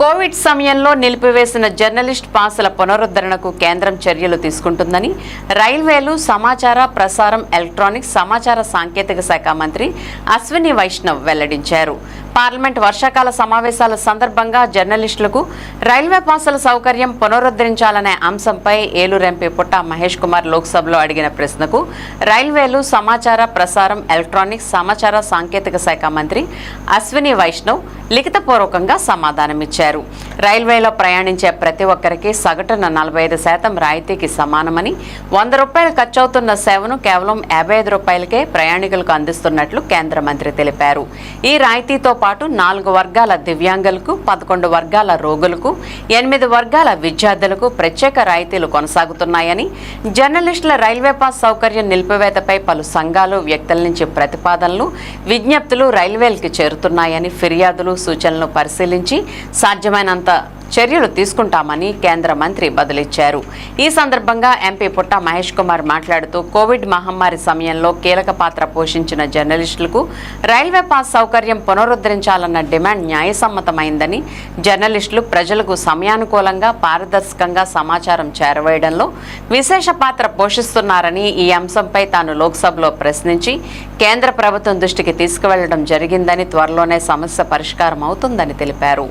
Covid సమయంలో నిలిపివేసిన journalist పాసుల పునరుద్ధరణకు కేంద్రం చర్యలు తీసుకుంటుందని రైల్వేలు సమాచార ప్రసారం ఎలక్ట్రానిక్స్ సమాచార సాంకేతిక శాఖ మంత్రి అశ్విని వైష్ణవ్ వెల్లడించారు. పార్లమెంట్ వర్షాకాల సమావేశాల సందర్భంగా జర్నలిస్టులకు రైల్వే పాసుల సౌకర్యం పునరుద్ధరించాలనే అంశంపై ఏలూరు ఎంపీ పుట్ట మహేష్ కుమార్ లోక్సభలో అడిగిన ప్రశ్నకు రైల్వేలు సమాచార ప్రసారం ఎలక్ట్రానిక్స్ సమాచార సాంకేతిక శాఖ మంత్రి అశ్విని వైష్ణవ్ లిఖితపూర్వకంగా సమాధానమిచ్చారు. రైల్వేలో ప్రయాణించే ప్రతి ఒక్కరికి సగటున నలభై ఐదు శాతం రాయితీకి సమానమని వంద రూపాయలు ఖర్చవుతున్న సేవను కేవలం యాభై ఐదు రూపాయలకే ప్రయాణికులకు అందిస్తున్నట్లు కేంద్ర మంత్రి తెలిపారు. ఈ రాయితీతో పాటు నాలుగు వర్గాల దివ్యాంగులకు పదకొండు వర్గాల రోగులకు ఎనిమిది వర్గాల విద్యార్థులకు ప్రత్యేక రాయితీలు కొనసాగుతున్నాయని జర్నలిస్టుల రైల్వే పాస్ సౌకర్యం నిలిపివేతపై పలు సంఘాలు వ్యక్తుల నుంచి ప్రతిపాదనలు విజ్ఞప్తులు రైల్వేలకి చేరుతున్నాయని ఫిర్యాదులు సూచనలు పరిశీలించి సాధ్యమైనంత చర్యలు తీసుకుంటామని కేంద్ర మంత్రి బదులిచ్చారు. ఈ సందర్భంగా ఎంపీ పుట్ట మహేష్ కుమార్ మాట్లాడుతూ కోవిడ్ మహమ్మారి సమయంలో కీలక పాత్ర పోషించిన జర్నలిస్టులకు రైల్వే పాస్ సౌకర్యం పునరుద్ధరించాలన్న డిమాండ్ న్యాయసమ్మతమైందని జర్నలిస్టులు ప్రజలకు సమయానుకూలంగా పారదర్శకంగా సమాచారం చేరవేయడంలో విశేష పాత్ర పోషిస్తున్నారని ఈ అంశంపై తాను లోక్సభలో ప్రశ్నించి కేంద్ర ప్రభుత్వం దృష్టికి తీసుకువెళ్ళడం జరిగిందని త్వరలోనే సమస్య పరిష్కారం అవుతుందని తెలిపారు.